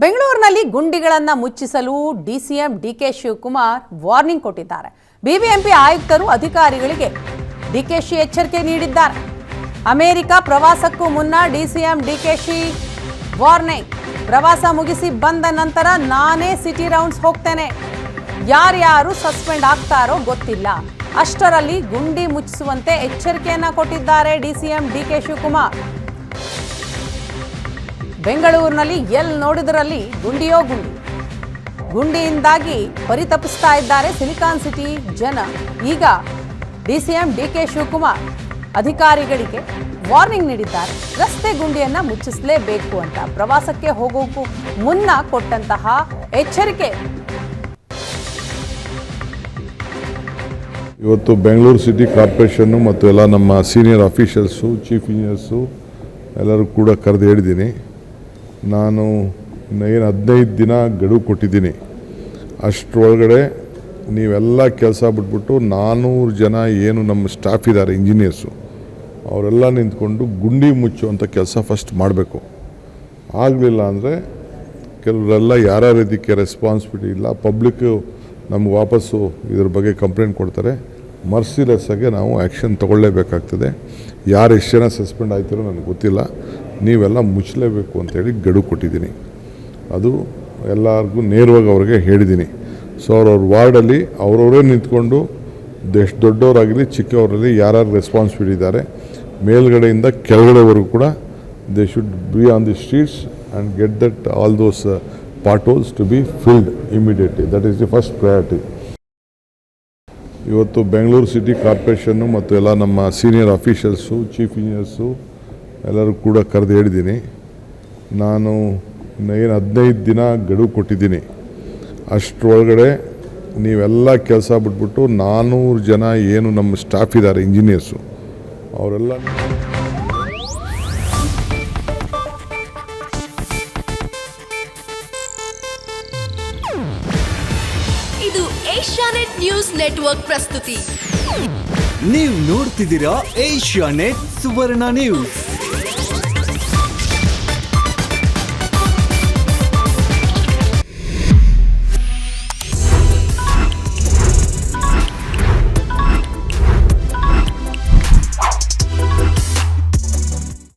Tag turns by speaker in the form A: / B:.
A: ಬೆಂಗಳೂರಿನಲ್ಲಿ ಗುಂಡಿಗಳನ್ನು ಮುಚ್ಚಿಸಲು ಡಿಸಿಎಂ ಡಿಕೆ ಶಿವಕುಮಾರ್ ವಾರ್ನಿಂಗ್ ಕೊಟ್ಟಿದ್ದಾರೆ. ಬಿಬಿಎಂಪಿ ಆಯುಕ್ತರು ಅಧಿಕಾರಿಗಳಿಗೆ ಡಿಕೆಶಿ ಎಚ್ಚರಿಕೆ ನೀಡಿದ್ದಾರೆ. ಅಮೆರಿಕ ಪ್ರವಾಸಕ್ಕೂ ಮುನ್ನ ಡಿಸಿಎಂ ಡಿಕೆಶಿ ವಾರ್ನಿಂಗ್. ಪ್ರವಾಸ ಮುಗಿಸಿ ಬಂದ ನಂತರ ನಾನೇ ಸಿಟಿ ರೌಂಡ್ಸ್ ಹೋಗ್ತೇನೆ. ಯಾರ್ಯಾರು ಸಸ್ಪೆಂಡ್ ಆಗ್ತಾರೋ ಗೊತ್ತಿಲ್ಲ. ಅಷ್ಟರಲ್ಲಿ ಗುಂಡಿ ಮುಚ್ಚಿಸುವಂತೆ ಎಚ್ಚರಿಕೆಯನ್ನ ಕೊಟ್ಟಿದ್ದಾರೆ ಡಿಸಿಎಂ ಡಿಕೆ ಶಿವಕುಮಾರ್. ಬೆಂಗಳೂರಿನಲ್ಲಿ ಎಲ್ ನೋಡಿದ್ರಲ್ಲಿ ಗುಂಡಿಯೋ ಗುಂಡಿ. ಗುಂಡಿಯಿಂದಾಗಿ ಪರಿತಪಿಸ್ತಾ ಇದ್ದಾರೆ ಸಿಲಿಕಾನ್ ಸಿಟಿ ಜನ. ಈಗ ಡಿಸಿಎಂ ಡಿಕೆ ಶಿವಕುಮಾರ್ ಅಧಿಕಾರಿಗಳಿಗೆ ವಾರ್ನಿಂಗ್ ನೀಡಿದ್ದಾರೆ. ರಸ್ತೆ ಗುಂಡಿಯನ್ನ ಮುಚ್ಚಿಸಲೇಬೇಕು ಅಂತ ಪ್ರವಾಸಕ್ಕೆ ಹೋಗೋಕ್ಕೂ ಮುನ್ನ ಕೊಟ್ಟಂತಹ ಎಚ್ಚರಿಕೆ.
B: ಇವತ್ತು ಬೆಂಗಳೂರು ಸಿಟಿ ಕಾರ್ಪೊರೇಷನ್ನು ಮತ್ತು ಎಲ್ಲ ನಮ್ಮ ಸೀನಿಯರ್ ಅಫಿಷಿಯಲ್ಸು ಚೀಫ್ ಇಂಜಿನಿಯರ್ಸು ಎಲ್ಲರೂ ಕೂಡ ಕರೆದು ಹೇಳಿದ್ದೀನಿ. ನಾನು ಏನು ಹದಿನೈದು ದಿನ ಗಡುವು ಕೊಟ್ಟಿದ್ದೀನಿ. ಅಷ್ಟರೊಳಗಡೆ ನೀವೆಲ್ಲ ಕೆಲಸ ಬಿಟ್ಬಿಟ್ಟು ನಾನ್ನೂರು ಜನ ಏನು ನಮ್ಮ ಸ್ಟಾಫ್ ಇದ್ದಾರೆ ಇಂಜಿನಿಯರ್ಸು ಅವರೆಲ್ಲ ನಿಂತ್ಕೊಂಡು ಗುಂಡಿ ಮುಚ್ಚುವಂಥ ಕೆಲಸ ಫಸ್ಟ್ ಮಾಡಬೇಕು. ಆಗಲಿಲ್ಲ ಅಂದರೆ ಕೆಲವರೆಲ್ಲ ಯಾರ್ಯಾರ ಇದಕ್ಕೆ ರೆಸ್ಪಾನ್ಸಿಬಿಲಿಟಿ ಇಲ್ಲ ಪಬ್ಲಿಕ್ಕು ನಮ್ಗೆ ವಾಪಸ್ಸು ಇದ್ರ ಬಗ್ಗೆ ಕಂಪ್ಲೇಂಟ್ ಕೊಡ್ತಾರೆ. ಮರ್ಸಿಲೆಸ್ ಆಗಿ ನಾವು ಆ್ಯಕ್ಷನ್ ತಗೊಳ್ಳೇಬೇಕಾಗ್ತದೆ. ಯಾರು ಎಷ್ಟು ಜನ ಸಸ್ಪೆಂಡ್ ಆಯ್ತಿರೋ ನನಗೆ ಗೊತ್ತಿಲ್ಲ. ನೀವೆಲ್ಲ ಮುಚ್ಚಲೇಬೇಕು ಅಂತೇಳಿ ಗಡು ಕೊಟ್ಟಿದ್ದೀನಿ. ಅದು ಎಲ್ಲರಿಗೂ ನೇರವಾಗಿ ಅವ್ರಿಗೆ ಹೇಳಿದ್ದೀನಿ. ಸೊ ಅವ್ರವ್ರ ವಾರ್ಡಲ್ಲಿ ಅವರವರೇ ನಿಂತ್ಕೊಂಡು ಎಷ್ಟು ದೊಡ್ಡವರಾಗಲಿ ಚಿಕ್ಕವರಲ್ಲಿ ಯಾರ್ಯಾರು ರೆಸ್ಪಾನ್ಸಿಬಿಲಿಟಿ ಇದ್ದಾರೆ, ಮೇಲ್ಗಡೆಯಿಂದ ಕೆಳಗಡೆವರೆಗೂ ಕೂಡ they should be on the streets and get that all those potholes to be filled immediately that is the first priority ಇವತ್ತು ಬೆಂಗಳೂರು ಸಿಟಿ ಕಾರ್ಪೊರೇಷನ್ನು ಮತ್ತು ಎಲ್ಲ ನಮ್ಮ ಸೀನಿಯರ್ ಅಫೀಷಿಯಲ್ಸು ಚೀಫ್ ಇಂಜಿನಿಯರ್ಸು ಎಲ್ಲರೂ ಕೂಡ ಕರೆದು ಹೇಳಿದ್ದೀನಿ ನಾನು ಏನು ಹದಿನೈದು ದಿನ ಗಡುವು ಕೊಟ್ಟಿದ್ದೀನಿ. ಅಷ್ಟರೊಳಗಡೆ ನೀವೆಲ್ಲ ಕೆಲಸ ಬಿಟ್ಬಿಟ್ಟು ನಾನ್ನೂರು ಜನ ಏನು ನಮ್ಮ ಸ್ಟಾಫ್ ಇದ್ದಾರೆ ಇಂಜಿನಿಯರ್ಸು ಅವರೆಲ್ಲ
C: ಇದು ಏಷ್ಯಾನೆಟ್ ನ್ಯೂಸ್ ನೆಟ್ವರ್ಕ್ ಪ್ರಸ್ತುತಿ.
D: ನೀವು ನೋಡ್ತಿದ್ದೀರಾ ಏಷ್ಯಾ ನೆಟ್ ಸುವರ್ಣ ನ್ಯೂಸ್.